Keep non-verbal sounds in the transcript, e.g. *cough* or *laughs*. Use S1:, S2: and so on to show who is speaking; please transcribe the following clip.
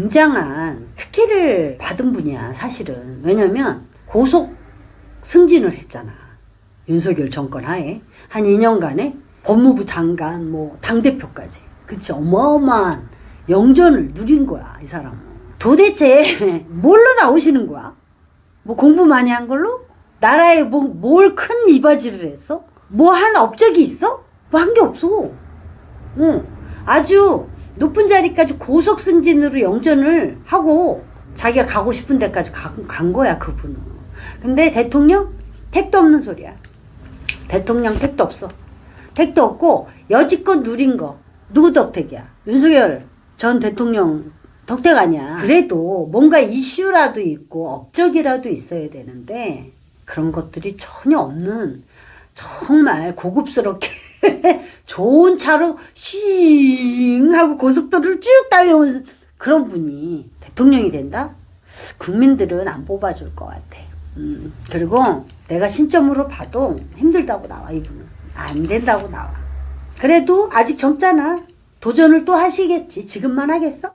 S1: 굉장한 특혜를 받은 분이야, 사실은. 왜냐면 고속 승진을 했잖아. 윤석열 정권 하에. 한 2년간에 법무부 장관, 뭐, 당대표까지. 그치, 어마어마한 영전을 누린 거야, 이 사람은. 도대체 *laughs* 뭘로 나오시는 거야? 뭐 공부 많이 한 걸로? 나라에 뭐, 뭘 큰 이바지를 했어? 뭐 한 업적이 있어? 뭐 한 게 없어. 응. 아주 높은 자리까지 고속 승진으로 영전을 하고 자기가 가고 싶은 데까지 가, 간 거야, 그분은. 근데 대통령? 택도 없는 소리야. 대통령 택도 없어. 택도 없고 여지껏 누린 거 누구 덕택이야? 윤석열 전 대통령 덕택 아니야. 그래도 뭔가 이슈라도 있고 업적이라도 있어야 되는데 그런 것들이 전혀 없는 정말 고급스럽게 좋은 차로 싱 하고 고속도로를 쭉 달려오는 그런 분이 대통령이 된다? 국민들은 안 뽑아줄 것 같아. 음, 그리고 내가 신점으로 봐도 힘들다고 나와, 이분은. 안 된다고 나와. 그래도 아직 젊잖아. 도전을 또 하시겠지. 지금만 하겠어?